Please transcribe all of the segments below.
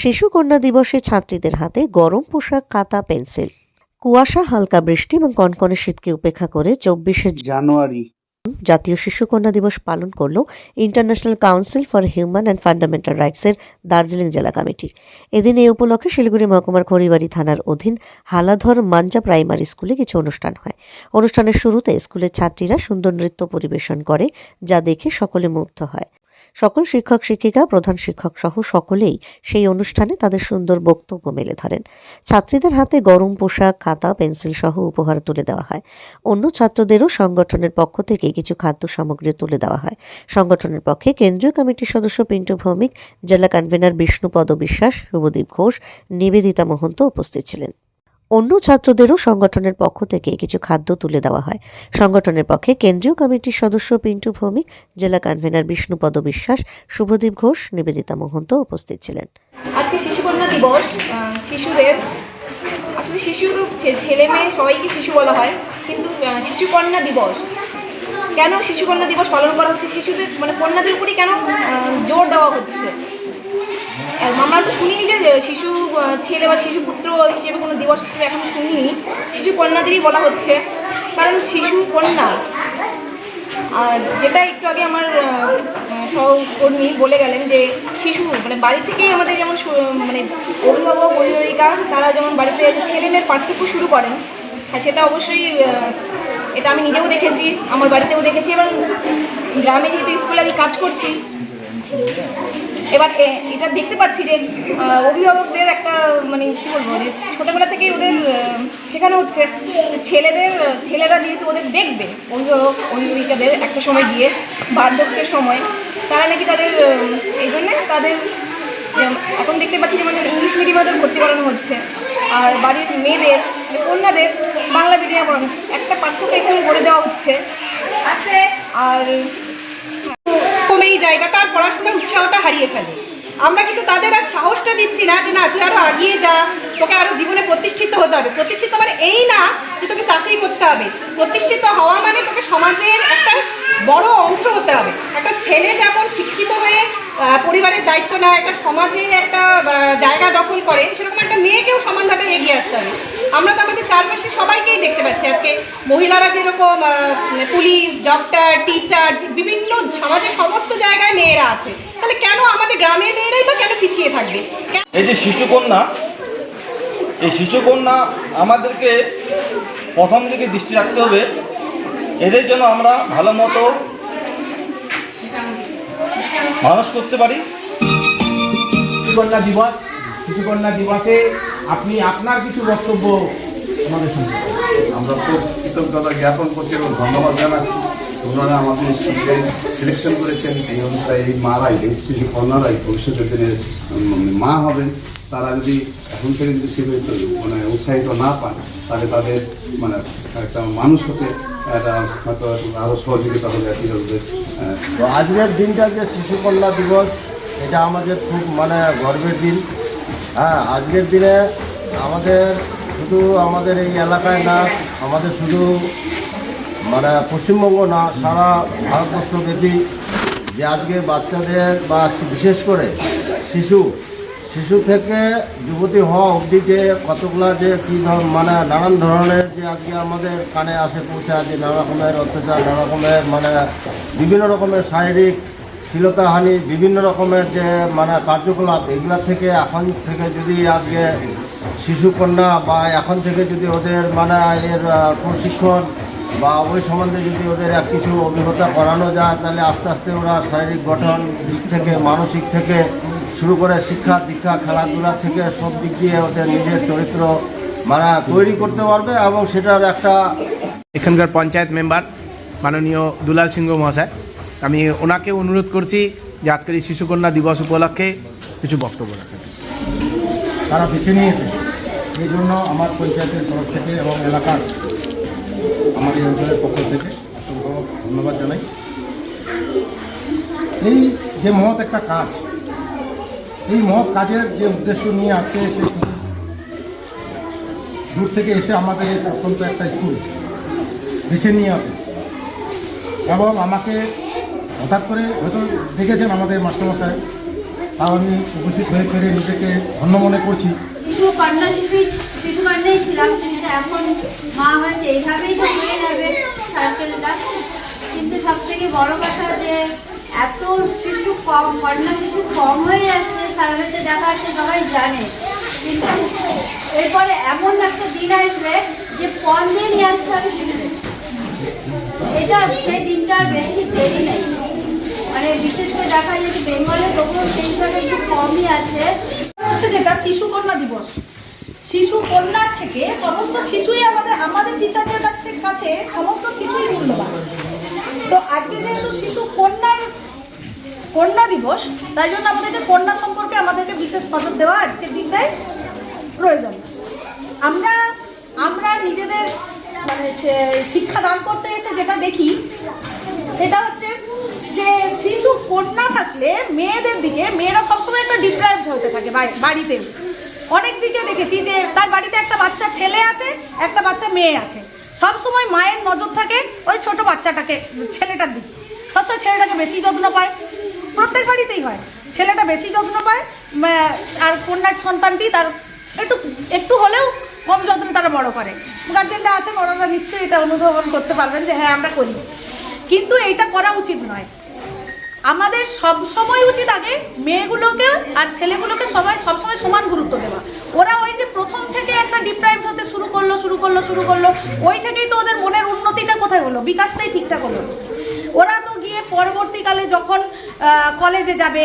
শিশু কন্যা দিবসে ছাত্রীদের হাতে গরম পোশাক খাতা পেন্সিল। কুয়াশা হালকা বৃষ্টি এবং কনকনে শীতকে উপেক্ষা করে চব্বিশে জানুয়ারি। জাতীয় শিশু কন্যা দিবস পালন করল international council for human and fundamental রাইটসের Darjeeling জেলা কমিটি। এদিন এই উপলক্ষে শিলিগুড়ি মহকুমার খড়িবাড়ি থানার অধীন হালাধর মাঞ্জা প্রাইমারি স্কুলে কিছু অনুষ্ঠান হয়। অনুষ্ঠানের শুরুতে স্কুলের ছাত্রীরা সুন্দর নৃত্য পরিবেশন করে যা দেখে সকলে মুগ্ধ হয়। সকল শিক্ষক, শিক্ষিকা, প্রধান শিক্ষক সহ সকলেই সেই অনুষ্ঠানে তাদের সুন্দর বক্তব্য মেলে ধরেন। ছাত্রীদের হাতে গরম পোশাক, খাতা, পেন্সিল সহ উপহার তুলে দেওয়া হয়। অন্য ছাত্রদেরও সংগঠনের পক্ষ থেকে কিছু খাদ্য সামগ্রী তুলে দেওয়া হয়। সংগঠনের পক্ষে কেন্দ্রীয় কমিটির সদস্য পিন্টু ভৌমিক, জেলা কনভেনার বিষ্ণুপদ বিশ্বাস শুভদীপ ঘোষ, নিবেদিতা মহন্ত উপস্থিত ছিলেন। অন্য ছাত্রদেরও সংগঠনের পক্ষ থেকে কিছু খাদ্য তুলে দেওয়া হয়। সংগঠনের পক্ষে কেন্দ্রীয় কমিটির সদস্য পিন্টু ভৌমিক, জেলা কনভেনার বিষ্ণুপদ বিশ্বাস, শুভদীপ ঘোষ, নিবেদিতা মহন্ত উপস্থিত ছিলেন। আজকে দিবস শিশুদের, আসলে শিশুর ছেলে মেয়ে সবাইকে শিশু বলা হয়, কিন্তু শিশুকন্যা দিবস, কেন দিবস পালন করা হচ্ছে? শিশুদের মানে কন্যাদের উপরই কেন জোর দেওয়া হচ্ছে? আমরা তো শুনিনি যে শিশু ছেলে বা শিশু পুত্র হিসেবে কোনো দিবস হিসেবে এখনও শুনিনি। শিশু কন্যাদেরই বলা হচ্ছে, কারণ শিশু কন্যা। আর যেটা একটু আগে আমার সহকর্মী বলে গেলেন যে, শিশু মানে বাড়ি থেকেই আমাদের যেমন মানে অভিভাবক, অভিভাবিকা, তারা যেমন বাড়িতে ছেলে মেয়ের পার্থক্য শুরু করেন, আর সেটা অবশ্যই এটা আমি নিজেও দেখেছি, আমার বাড়িতেও দেখেছি, এবং গ্রামে যেহেতু স্কুলে আমি কাজ করছি এবার এ- এটা দেখতে পাচ্ছি যে অভিভাবকদের একটা মানে কী বলব যে ছোটোবেলা থেকেই ওদের শেখানো হচ্ছে ছেলেদের ছেলেরা যেহেতু ওদের দেখবে অভিভাবক অভিভাবিকাদের একটা সময় গিয়ে বার্ধক্যের সময় তারা নাকি তাদের এই জন্যে তাদের এখন দেখতে পাচ্ছি যেমন ইংলিশ মিডিয়ামে ভর্তি করানো হচ্ছে। আর বাড়ির মেয়েদের মানে কন্যাদের বাংলা মিডিয়ামে পড়ানো একটা পার্থক্য এখানে করে দেওয়া হচ্ছে। আর কমেই যায় বা তার পড়াশোনার উৎসাহটা হারিয়ে ফেলে। আমরা কিন্তু তাদের আর সাহসটা দিচ্ছি না যে না, তুই আরও আগিয়ে যা, তোকে আরও জীবনে প্রতিষ্ঠিত হতে হবে। প্রতিষ্ঠিত মানে এই না যে তোকে চাকরি করতে হবে। প্রতিষ্ঠিত হওয়া মানে তোকে সমাজের একটা বড় অংশ হতে হবে। একটা ছেলে যেমন শিক্ষিত হয়ে পরিবারের দায়িত্ব নেয়, একটা সমাজে একটা জায়গা দখল করে, সেরকম একটা মেয়েকেও সমানভাবে এগিয়ে আসতে হবে। আমরা তো আমাদের চারপাশে সবাইকেই দেখতে পাচ্ছি। আজকে মহিলারা যেরকম পুলিশ ডক্টর টিচার বিভিন্ন সমাজের সমস্ত জায়গায় মেয়েরা আছে। তাহলে কেন আমাদের গ্রামের মেয়েরাই বা কেন পিছিয়ে থাকবে? এই যে শিশুকন্যা এই শিশুকন্যা আমাদেরকে প্রথম দিকে দৃষ্টি রাখতে হবে। এদের জন্য আমরা ভালো মতো মানুষ করতে পারি। শিশুকন্যা দিবস শিশুকন্যা দিবসে আপনি আপনার কিছু বক্তব্য আমাদের শুনতে আমরা তো কৃতজ্ঞতা জ্ঞাপন করছি এবং ধন্যবাদ জানাচ্ছি। ওনারা আমাদের স্কুলকে সিলেকশন করেছেন। এই অনুসারে এই মারাই এই শিশু কন্যারাই ভবিষ্যতের দিনের মা হবেন। তারা যদি এখন থেকে যদি সেভাবে মানে উৎসাহিত না পান তাহলে তাদের মানে একটা মানুষ হতে একটা হয়তো আরও সহযোগিতা হবে আর কি তো আজকের দিনটা যে শিশু কন্যা দিবস এটা আমাদের খুব মানে গর্বের দিন। হ্যাঁ আজকের দিনে আমাদের শুধু আমাদের এই এলাকায় না, আমাদের শুধু মানে পশ্চিমবঙ্গ না, সারা ভারতবর্ষ ভারতবর্ষব্যাপী যে আজকে বাচ্চাদের বা বিশেষ করে শিশু শিশু থেকে যুবতী হওয়া অবধি যে কতগুলা যে কী ধর মানে নানান ধরনের যে আজকে আমাদের কানে আসে পৌঁছে আছে নানা রকমের অত্যাচার, নানা রকমের মানে বিভিন্ন রকমের শারীরিক শ্লীলতাহানি, বিভিন্ন রকমের যে মানে কার্যকলাপ, এগুলা থেকে এখন থেকে যদি আজকে শিশুকন্যা বা এখন থেকে যদি ওদের মানে এর প্রশিক্ষণ বা ওই সম্বন্ধে যদি ওদের এক কিছু অভিজ্ঞতা করানো যায়, তাহলে আস্তে আস্তে ওরা শারীরিক গঠন দিক থেকে, মানসিক থেকে শুরু করে শিক্ষা, দীক্ষা, খেলাধুলা থেকে সব দিক দিয়ে ওদের নিজের চরিত্র মানে তৈরি করতে পারবে এবং সেটার একটা এখানকার পঞ্চায়েত মেম্বার মাননীয় দুলাল সিংহ মহাশয়। আমি ওনাকে অনুরোধ করছি যে আজকের এই শিশুকন্যা দিবস উপলক্ষে কিছু বক্তব্য রাখেন তারা বেছে নিয়েছে। এই জন্য আমার পঞ্চায়েতের তরফ থেকে এবং এলাকার আমার এই অঞ্চলের পক্ষ থেকে অসংখ্য ধন্যবাদ জানাই। এই যে মহৎ একটা কাজ, এই মহৎ কাজের যে উদ্দেশ্য নিয়ে আজকে এসে দূর থেকে এসে আমাদের এই অত্যন্ত একটা স্কুল বেছে নিয়ে আসে। এবং আমাকে হঠাৎ করে হয়তো দেখেছেন আমাদের মাস্টারমশাই। তাও আমি উপস্থিত হয়ে পেরে নিজেকে ধন্য মনে করছি। শিশু ছিলাম, কিন্তু এখন মা এইভাবেই তো হয়ে যাবে কিন্তু যে এত কম কম হয়ে যাচ্ছে দেখা সবাই জানে। কিন্তু এরপরে এমন একটা দিন আসবে যে দিয়ে নিয়ে আসতে হবে এটা সেই দিনটা বেশি দেরি নেই। মানে বিশেষ করে দেখা যায় যে বেঙ্গলে তবুও সেই হিসাবে একটু কমই আছে। হচ্ছে যেটা শিশু কন্যা দিবস। শিশু কন্যা থেকে সমস্ত শিশুই আমাদের আমাদের টিচারদের কাছ থেকে কাছে সমস্ত শিশুই মূল্যবান। তো আজকে যেহেতু শিশু কন্যার, কন্যা দিবস, তাই জন্য আমাদেরকে কন্যা সম্পর্কে আমাদেরকে বিশেষ নজর দেওয়া আজকের দিনটায় প্রয়োজন। আমরা আমরা নিজেদের মানে সে- শিক্ষা দান করতে এসে যেটা দেখি, সেটা হচ্ছে যে শিশু কন্যা থাকলে মেয়েদের দিকে মেয়েরা সবসময় একটা ডিপ্রাইভড হতে থাকে বাড়িতে। অনেক দিকে দেখেছি যে তার বাড়িতে একটা বাচ্চা ছেলে আছে, একটা বাচ্চা মেয়ে আছে। সব সময় মায়ের নজর থাকে ওই ছোট বাচ্চাটাকে, ছেলেটার দিকে। সবসময় ছেলেটাকে বেশি যত্ন পায়। প্রত্যেক বাড়িতেই হয়। ছেলেটা বেশি যত্ন পায় আর কন্যার সন্তানটি তার একটু একটু হলেও কম যত্ন তারা বড় করে। গার্জেনরা আছেন, ওনারা নিশ্চয়ই এটা অনুধাবন করতে পারবেন যে হ্যাঁ আমরা করি। কিন্তু এইটা করা উচিত নয়। আমাদের সব সময় উচিত আগে মেয়েগুলোকে আর ছেলেগুলোকে সবাই সবসময় সমান গুরুত্ব দেওয়া। ওরা ওই যে প্রথম থেকে একটা ডিপ্রাইভ হতে শুরু করল শুরু করল শুরু করল, ওই থেকেই তো ওদের মনের উন্নতিটা কোথায় হলো? বিকাশটাই ঠিকঠাক হলো। ওরা তো গিয়ে পরবর্তীকালে যখন কলেজে যাবে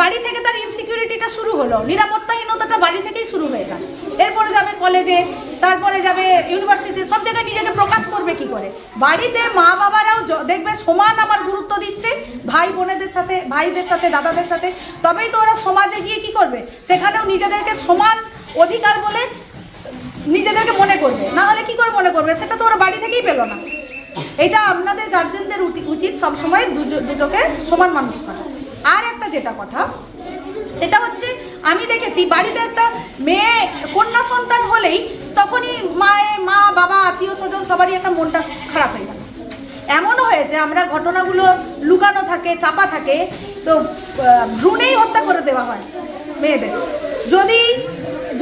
বাড়ি থেকে তার ইনসিকিউরিটিটা শুরু হলো। নিরাপত্তাহীনতাটা বাড়ি থেকেই শুরু হয়ে গেল। এরপরে যাবে কলেজে, তারপরে যাবে ইউনিভার্সিটি সব জায়গায় নিজেকে প্রকাশ করবে কি করে? বাড়িতে মা বাবারাও দেখবে সমান আমার গুরুত্ব দিচ্ছে, ভাই বোনেদের সাথে, ভাইদের সাথে, দাদাদের সাথে। তবেই তো ওরা সমাজে গিয়ে কি করবে? সেখানেও নিজেদেরকে সমান অধিকার বলে নিজেদেরকে মনে করবে। না হলে কি করে মনে করবে? সেটা তো ওরা বাড়ি থেকেই পেল না। এটা আপনাদের গার্জেনদের উচিত সবসময় দুটো- দুটোকে সমান মানুষ করা। আর একটা যেটা কথা সেটা হচ্ছে, আমি দেখেছি বাড়িতে একটা মেয়ে কন্যা সন্তান হলেই তখনই মায়ে, মা, বাবা, আত্মীয় স্বজন সবারই একটা মনটা খারাপ হয়ে গেল এমনও হয়েছে, আমরা ঘটনাগুলো লুকানো থাকে, চাপা থাকে, তো ভ্রূণেই হত্যা করে দেওয়া হয় মেয়েদের। যদি,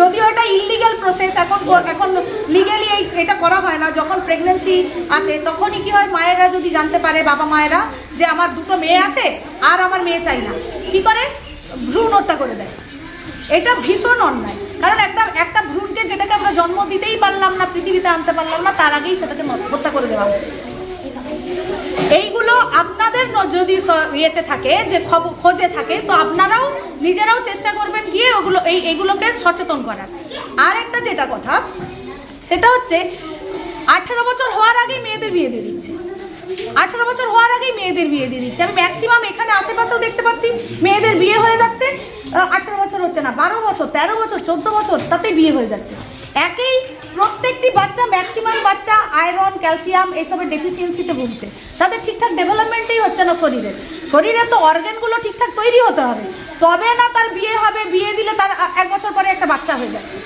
যদিও এটা ইলিগাল প্রসেস এখন এখন লিগালি এটা করা হয় না, যখন প্রেগনেন্সি আসে, তখনই কি হয়, মায়েরা যদি জানতে পারে, বাবা মায়েরা, যে আমার দুটো মেয়ে আছে, আর আমার মেয়ে চাই না। কি করে? ভ্রূণ হত্যা করে দেয়। এটা ভীষণ অন্যায়। কারণ একটা একটা ভ্রূণকে যেটাকে আমরা জন্ম দিতেই পারলাম না, পৃথিবীতে আনতে পারলাম না, তার আগেই সেটাকে হত্যা করে দেওয়া হয়। এইগুলো আপনাদের যদি ইয়েতে থাকে, যে খবর খোঁজে থাকে, তো আপনারাও নিজেরাও চেষ্টা করবেন গিয়ে ওগুলো, এই, এগুলোকে সচেতন করার। আর একটা যেটা কথা, সেটা হচ্ছে, আঠেরো বছর হওয়ার আগেই মেয়েদের বিয়ে দিয়ে দিচ্ছে। আঠেরো বছর হওয়ার আগেই মেয়েদের বিয়ে দিয়ে দিচ্ছে। আমি ম্যাক্সিমাম এখানে আশেপাশেও দেখতে পাচ্ছি, মেয়েদের বিয়ে হয়ে যাচ্ছে আঠেরো বছর হচ্ছে না, বারো বছর, তেরো বছর, চোদ্দ বছর, তাতেই বিয়ে হয়ে যাচ্ছে। একই প্রত্যেকটি বাচ্চা ম্যাক্সিমাম বাচ্চা আয়রন ক্যালসিয়াম এইসবের ডেফিসিয়েন্সিতে ভুগছে। তাদের ঠিকঠাক ডেভেলপমেন্টই হচ্ছে না শরীরে। শরীরে তো অর্গানগুলো ঠিকঠাক তৈরি হতে হবে। তবে না তার বিয়ে হবে, বিয়ে দিলে তার এক বছর পরে একটা বাচ্চা হয়ে যাচ্ছে।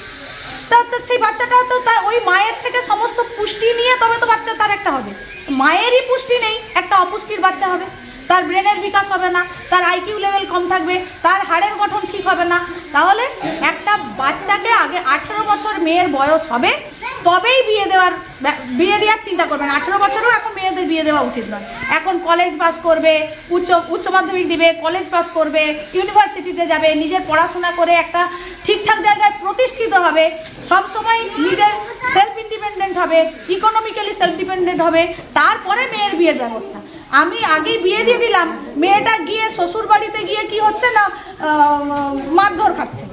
তা সেই বাচ্চাটা তো তার ওই মায়ের থেকে সমস্ত পুষ্টি নিয়ে তবে তো বাচ্চা তার একটা হবে। মায়েরই পুষ্টি নেই, একটা অপুষ্টির বাচ্চা হবে। তার ব্রেনের বিকাশ হবে না, তার আইকিউ লেভেল কম থাকবে, তার হাড়ের গঠন ঠিক হবে না। তাহলে একটা বাচ্চাকে আগে আঠেরো বছর মেয়ের বয়স হবে, তবেই বিয়ে দেওয়ার, ব্যা- দেওয়ার চিন্তা করবেন। আঠেরো বছরও এখন মেয়েদের বিয়ে দেওয়া উচিত নয়। এখন কলেজ পাস করবে, উচ্চ উচ্চ মাধ্যমিক দিবে কলেজ পাস করবে ইউনিভার্সিটিতে যাবে, নিজের পড়াশোনা করে একটা ঠিকঠাক জায়গায় প্রতিষ্ঠিত হবে। সব সময় নিজের সেলফ ইন্ডিপেন্ডেন্ট হবে ইকোনমিক্যালি সেলফ ডিপেন্ডেন্ট হবে, তারপরে মেয়ের বিয়ের ব্যবস্থা। আমি আগেই বিয়ে দিয়ে দিলাম। মেয়েটা গিয়ে শ্বশুর বাড়িতে গিয়ে কি হচ্ছে না মারধর খাচ্ছে।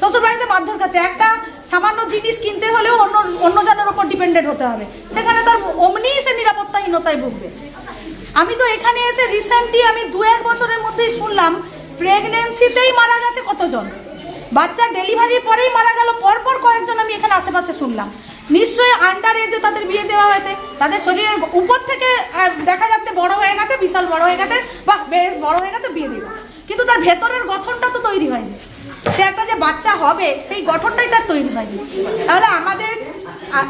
শ্বশুর বাড়িতে মারধর খাচ্ছে। একটা সামান্য জিনিস কিনতে হলেও অন্য, অন্যজনের ওপর ডিপেন্ডেন্ট হতে হবে। সেখানে তার অমনিই সে নিরাপত্তাহীনতায় ভুগবে। আমি তো এখানে এসে রিসেন্টলি আমি দু এক বছরের মধ্যেই শুনলাম প্রেগনেন্সিতেই মারা গেছে কতজন? বাচ্চা ডেলিভারির পরেই মারা গেল, পরপর কয়েকজন আমি এখানে আশেপাশে শুনলাম। নিশ্চয়ই আন্ডার এজে তাদের বিয়ে দেওয়া হয়েছে। তাদের শরীরের উপর থেকে দেখা যাচ্ছে বড় হয়ে গেছে, বিশাল বড় হয়ে গেছে, বা বেশ বড় হয়ে গেছে, বিয়ে দিল। কিন্তু তার ভেতরের গঠনটা তো তৈরি হয়নি। সে একটা যে বাচ্চা হবে, সেই গঠনটাই তার তৈরি হয়নি। তাহলে আমাদের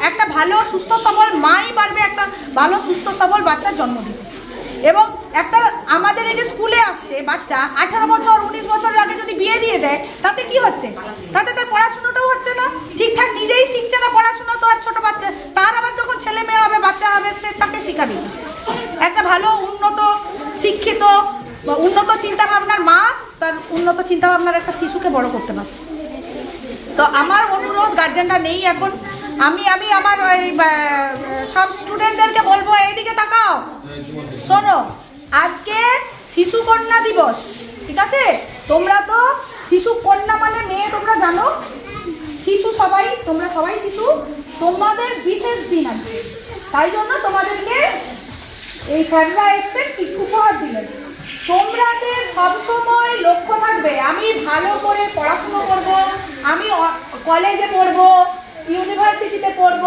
একটা ভালো, সুস্থ, সবল মাই পারবে একটা ভালো, সুস্থ, সবল বাচ্চার জন্ম দিতে এবং একটা আমাদের এই যে স্কুলে আসছে বাচ্চা, আঠারো বছর, উনিশ বছরের আগে যদি বিয়ে দিয়ে দেয়, তাতে কি হচ্ছে? তাতে তার পড়াশুনোটাও হচ্ছে না? ঠিকঠাক নিজেই শিখছে না পড়াশুনো তো আর ছোট বাচ্চা। তার আবার যখন ছেলে মেয়ে হবে, বাচ্চা হবে, সে তাকে শিখাবে। একটা ভালো উন্নত, শিক্ষিত উন্নত চিন্তাভাবনার মা তার উন্নত চিন্তাভাবনার একটা শিশুকে বড় করতে পারছে। তো আমার অনুরোধ গার্জেনরা নেই এখন। আমি আমি আমার ওই সব স্টুডেন্টদেরকে বলব, এইদিকে তাকাও। শোনো, আজকে শিশু কন্যা দিবস, ঠিক আছে? তোমরা তো শিশু কন্যা মানে মেয়ে, তোমরা জানো? শিশু সবাই, তোমরা সবাই শিশু, তোমাদের বিশেষ দিন আছে। তাই জন্য তোমাদেরকে এই স্যাররা এসছেন কি উপহার দিলেন। তোমাদের সবসময় লক্ষ্য থাকবে, আমি ভালো করে পড়াশুনো করব, আমি কলেজে পড়ব ইউনিভার্সিটিতে পড়ব,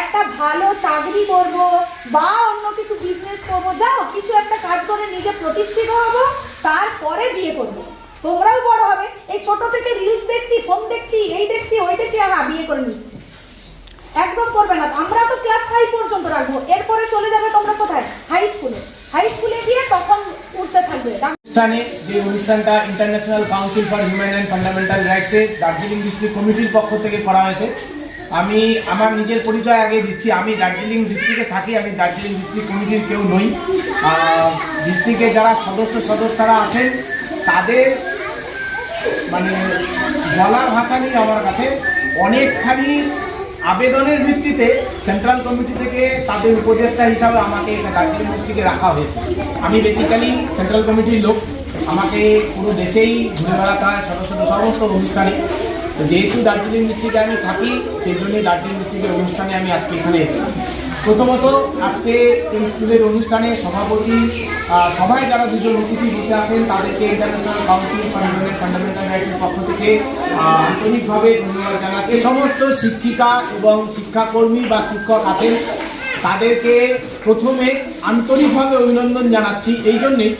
একটা ভালো চাকরি করব, বা অন্য কিছু বিজনেস করব, যাও, কিছু একটা কাজ করে নিজে প্রতিষ্ঠিত হব, তারপরে বিয়ে করব। তোমরাও বড় হবে। এই ছোট থেকে রিলস দেখছি ফোন দেখছি, এই দেখছি, ওই দেখছি হ্যাঁ বিয়ে করে নিচ্ছি। একদম করবে না। আমরা তো ক্লাস ফাইভ পর্যন্ত রাখব। এরপরে চলে যাবে তোমরা কোথায়? হাই স্কুলে হাই স্কুলে গিয়ে তখন উঠতে থাকবে। অনুষ্ঠানে যে অনুষ্ঠানটা international council for human and fundamental রাইটসের Darjeeling district কমিটির পক্ষ থেকে করা হয়েছে আমি আমার নিজের পরিচয় আগে দিচ্ছি। আমি দার্জিলিং ডিস্ট্রিক্টে থাকি, আমি দার্জিলিং ডিস্ট্রিক্ট কমিটির কেউ নই। ডিস্ট্রিক্টে যারা সদস্য সদস্যরা আছেন, তাদের মানে বলার ভাষা নেই আমার কাছে। অনেকখানি আবেদনের ভিত্তিতে সেন্ট্রাল কমিটি থেকে তাদের উপদেষ্টা হিসাবে আমাকে দার্জিলিং ডিস্ট্রিক্টে রাখা হয়েছে। আমি বেসিক্যালি সেন্ট্রাল কমিটির লোক। আমাকে পুরো দেশেই ঘুরে বেড়াতে হয় ছোটো ছোটো সমস্ত অনুষ্ঠানে। যেহেতু দার্জিলিং ডিস্ট্রিক্টে আমি থাকি, সেই জন্যই দার্জিলিং ডিস্ট্রিক্টের অনুষ্ঠানে আমি আজকে এখানে এসেছি। প্রথমত, আজকে এই স্কুলের অনুষ্ঠানে সভাপতি সবাই যারা দুজন অতিথি বসে আছেন, তাদেরকে ইন্টারন্যাশনাল কাউন্সিল হিউম্যান ফান্ডামেন্টাল রাইটসের পক্ষ থেকে আন্তরিকভাবে ধন্যবাদ জানাচ্ছি। সমস্ত শিক্ষিকা এবং শিক্ষাকর্মী বা শিক্ষক আছেন, তাদেরকে প্রথমে আন্তরিকভাবে অভিনন্দন জানাচ্ছি। এই জন্যেই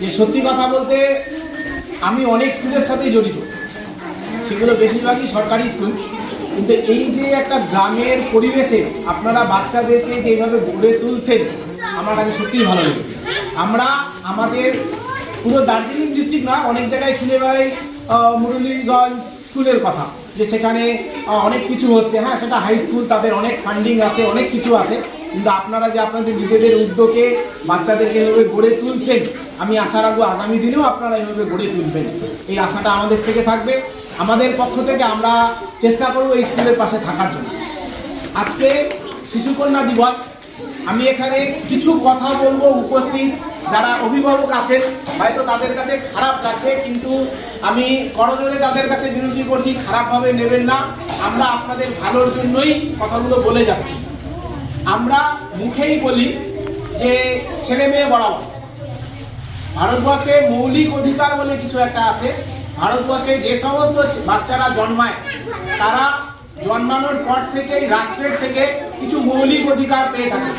যে সত্যি কথা বলতে, আমি অনেক স্কুলের সাথেই জড়িত। সেগুলো বেশিরভাগই সরকারি স্কুল কিন্তু এই যে একটা গ্রামের পরিবেশে আপনারা বাচ্চাদেরকে যেভাবে গড়ে তুলছেন, আমার কাছে সত্যিই ভালো লেগেছে। আমরা আমাদের পুরো দার্জিলিং ডিস্ট্রিক্ট না, অনেক জায়গায় শুনে বেড়াই মুরলীগঞ্জ স্কুলের কথা, যে সেখানে অনেক কিছু হচ্ছে। হ্যাঁ সেটা হাই স্কুল তাদের অনেক ফান্ডিং আছে, অনেক কিছু আছে। কিন্তু আপনারা যে আপনাদের নিজেদের উদ্যোগে বাচ্চাদেরকে এভাবে গড়ে তুলছেন, আমি আশা রাখব আগামী দিনেও আপনারা এভাবে গড়ে তুলবেন। এই আশাটা আমাদের থেকে থাকবে। আমাদের পক্ষ থেকে আমরা চেষ্টা করব এই স্কুলের পাশে থাকার জন্য। আজকে শিশুকন্যা দিবস। আমি এখানে কিছু কথা বলব উপস্থিত। যারা অভিভাবক আছেন, হয়তো তাদের কাছে খারাপ লাগবে, কিন্তু আমি করজোরে তাদের কাছে বিনতি করছি, খারাপভাবে নেবেন না। আমরা আপনাদের ভালোর জন্যই কথাগুলো বলে যাচ্ছি। আমরা মুখেই বলি যে ছেলে মেয়ে বরাবর ভারতবর্ষে মৌলিক অধিকার বলে কিছু একটা আছে। ভারতবর্ষে যে সমস্ত বাচ্চারা জন্মায়, তারা জন্মানোর পর থেকেই রাষ্ট্রের থেকে কিছু মৌলিক অধিকার পেয়ে থাকে।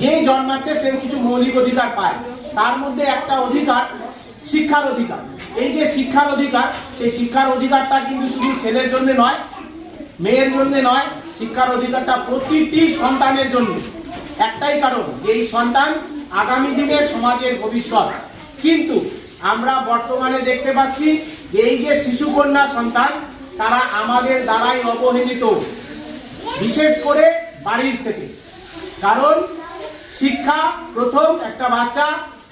যে জন্মাচ্ছে, সে কিছু মৌলিক অধিকার পায়। তার মধ্যে একটা অধিকার, শিক্ষার অধিকার। এই যে শিক্ষার অধিকার, সেই শিক্ষার অধিকারটা কিন্তু শুধু ছেলের জন্য নয়, মেয়ের জন্য নয়, শিক্ষার অধিকারটা প্রতিটি সন্তানের জন্য। একটাই কারণ, যে এই সন্তান আগামী দিনে সমাজের ভবিষ্যৎ। কিন্তু আমরা বর্তমানে দেখতে পাচ্ছি এই যে শিশু কন্যা সন্তান, তারা আমাদের দ্বারাই অবহেলিত, বিশেষ করে বাড়ির থেকে। কারণ শিক্ষা প্রথম একটা বাচ্চা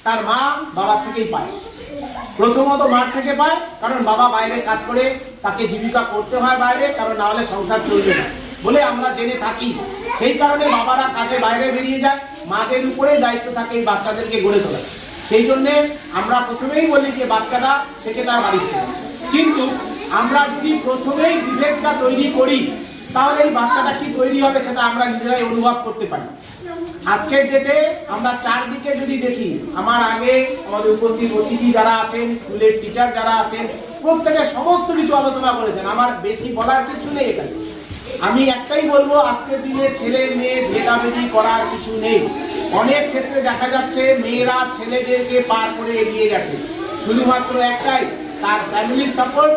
তার মা বাবা থেকেই পায়। প্রথমত মার থেকে পায়, কারণ বাবা বাইরে কাজ করে, তাকে জীবিকা করতে হয় বাইরে, কারণ না হলে সংসার চলবে না। বলে আমরা জেনে থাকি, সেই কারণে বাবারা কাজে বাইরে বেরিয়ে যায়, মাদের উপরেই দায়িত্ব থাকে এই বাচ্চাদেরকে গড়ে তোলা সেই জন্যে আমরা প্রথমেই বলি যে বাচ্চাটা শেখে তার বাড়িতে। কিন্তু আমরা যদি প্রথমেই বিভেদটা তৈরি করি, তাহলে এই বাচ্চাটা কি তৈরি হবে সেটা আমরা নিজেরাই অনুভব করতে পারি। আজকের ডেটে আমরা চারদিকে যদি দেখি, আমার আগে আমাদের উপস্থিত অতিথি যারা আছেন, স্কুলের টিচার যারা আছেন, প্রত্যেকে সমস্ত কিছু আলোচনা করেছেন। আমার বেশি বলার কিছু নেই এখানে। আমি একটাই বলব, আজকের দিনে ছেলে মেয়ে ভেদাভেদি করার কিছু নেই। অনেক ক্ষেত্রে দেখা যাচ্ছে মেয়েরা ছেলেদেরকে পার করে এগিয়ে গেছে। শুধুমাত্র একটাই, তার ফ্যামিলির সাপোর্ট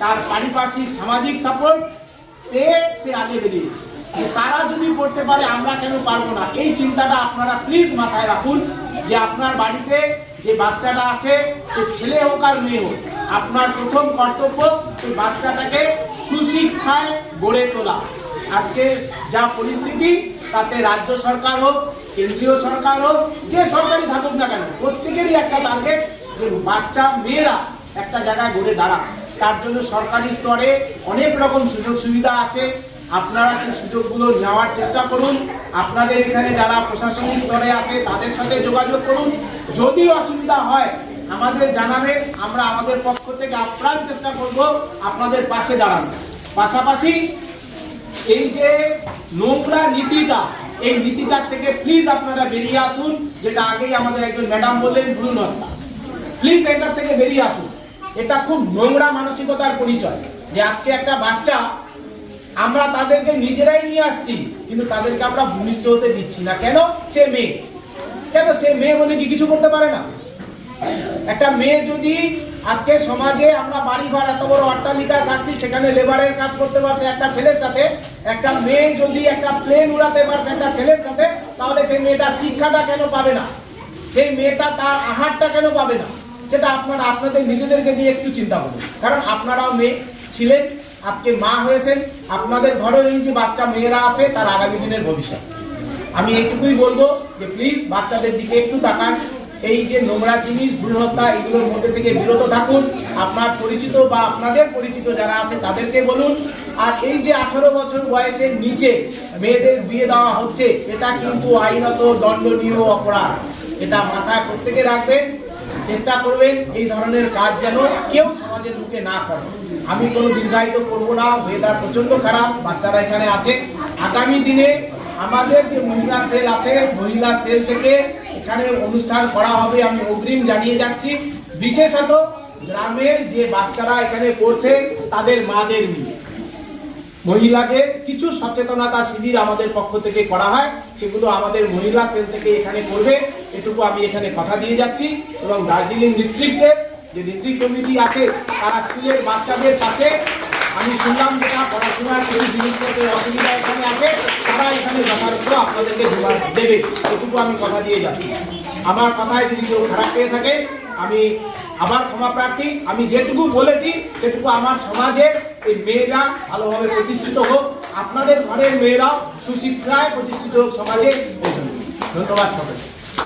তার পারিপার্শ্বিক সামাজিক সাপোর্ট পেয়ে সে আগে বেরিয়ে গেছে। তারা যদি করতে পারে, আমরা কেন পারব না? এই চিন্তাটা আপনারা প্লিজ মাথায় রাখুন যে আপনার বাড়িতে যে বাচ্চাটা আছে, সে ছেলে হোক আর মেয়ে হোক, আপনার প্রথম কর্তব্য সেই বাচ্চাটাকে সুশিক্ষায় গড়ে তোলা। আজকে যা পরিস্থিতি, তাতে রাজ্য সরকার হোক কেন্দ্রীয় সরকার হোক, যে সরকারি থাকুক না কেন, প্রত্যেকেরই একটা টার্গেট যে বাচ্চা, মেয়েরা একটা জায়গায় ঘুরে দাঁড়াক। তার জন্য সরকারি স্তরে অনেক রকম সুযোগ সুবিধা আছে। আপনারা সেই সুযোগগুলো নেওয়ার চেষ্টা করুন। আপনাদের এখানে যারা প্রশাসনিক স্তরে আছে, তাদের সাথে যোগাযোগ করুন। যদি অসুবিধা হয়, আমাদের জানাবেন। আমরা আমাদের পক্ষ থেকে আপ্রাণ চেষ্টা করব আপনাদের পাশে দাঁড়ানো পাশাপাশি এই যে নোংরা নীতিটা এই নীতিটার থেকে প্লিজ আপনারা বেরিয়ে আসুন, যেটা আগেই আমাদের একজন ম্যাডাম বললেন ভ্রূণহত্যা প্লিজ এটার থেকে বেরিয়ে আসুন। এটা খুব নোংরা মানসিকতার পরিচয় যে আজকে একটা বাচ্চা, আমরা তাদেরকে নিজেরাই নিয়ে আসছি, কিন্তু তাদেরকে আমরা ভূমিষ্ঠ হতে দিচ্ছি না। কেন? সে মেয়ে। কেন সে মেয়ে বলে কি কিছু করতে পারে না? একটা মেয়ে যদি আজকে সমাজে আমরা বাড়ি ঘর এত বড় অট্টালিকায় থাকছি, সেখানে লেবারের কাজ করতে পারছে একটা ছেলের সাথে। একটা মেয়ে যদি একটা প্লেন উড়াতে পারছে একটা ছেলের সাথে, তাহলে সেই মেয়েটা শিক্ষাটা কেন পাবে না? সেই মেয়েটা তার আহারটা কেন পাবে না? সেটা আপনারা, আপনাদের নিজেদেরকে দিয়ে একটু চিন্তা করুন। কারণ আপনারাও মেয়ে ছিলেন, আজকে মা হয়েছেন, আপনাদের ঘরেও এই যে বাচ্চা মেয়েরা আছে, তার আগামী দিনের ভবিষ্যৎ। আমি এইটুকুই বলব যে প্লিজ বাচ্চাদের দিকে একটু তাকান। এই যে নোংরা জিনিস ভ্রূণ এগুলোর মধ্যে থেকে বিরত থাকুন। আপনার পরিচিত বা আপনাদের পরিচিত যারা আছে, তাদেরকে বলুন। আর এই যে আঠারো বছর বয়সের নিচে মেয়েদের বিয়ে দেওয়া হচ্ছে, এটা কিন্তু আইনত দণ্ডনীয় অপরাধ। এটা মাথায় প্রত্যেকে রাখবেন, চেষ্টা করবেন এই ধরনের কাজ যেন কেউ সমাজের মুখে না করে। আমি কোনো দীর্ঘায়িত করব না ওয়েদার প্রচণ্ড খারাপ, বাচ্চারা এখানে আছে। আগামী দিনে আমাদের যে মহিলা সেল আছে, মহিলা সেল থেকে এখানে অনুষ্ঠান করা হবে, আমি অগ্রিম জানিয়ে যাচ্ছি। বিশেষত গ্রামের যে বাচ্চারা এখানে পড়ছে, তাদের মাদের নিয়ে। মহিলাদের কিছু সচেতনতা শিবির আমাদের পক্ষ থেকে করা হয়, সেগুলো আমাদের মহিলা সেল থেকে এখানে করবে, এটুকু আমি এখানে কথা দিয়ে যাচ্ছি। এবং দার্জিলিং ডিস্ট্রিক্টের যে ডিস্ট্রিক্ট কমিটি আছে, তারা স্কুলের বাচ্চাদের পাশে আমি শুনলাম যেটা পড়াশোনার কিছু জিনিসপত্রের অসুবিধা এখানে আছে, তারা এখানে যথাযথ আপনাদেরকে জোগাড় দেবে। এটুকু আমি কথা দিয়ে যাচ্ছি। আমার কথায় যদি কেউ খারাপ পেয়ে থাকে, আমি আবার ক্ষমা প্রার্থী। আমি যেটুকু বলেছি, সেটুকু আমার সমাজের এই মেয়েরা ভালোভাবে প্রতিষ্ঠিত হোক। আপনাদের ঘরের মেয়েরাও সুশিক্ষায় প্রতিষ্ঠিত হোক সমাজে। এই ধন্যবাদ সবাই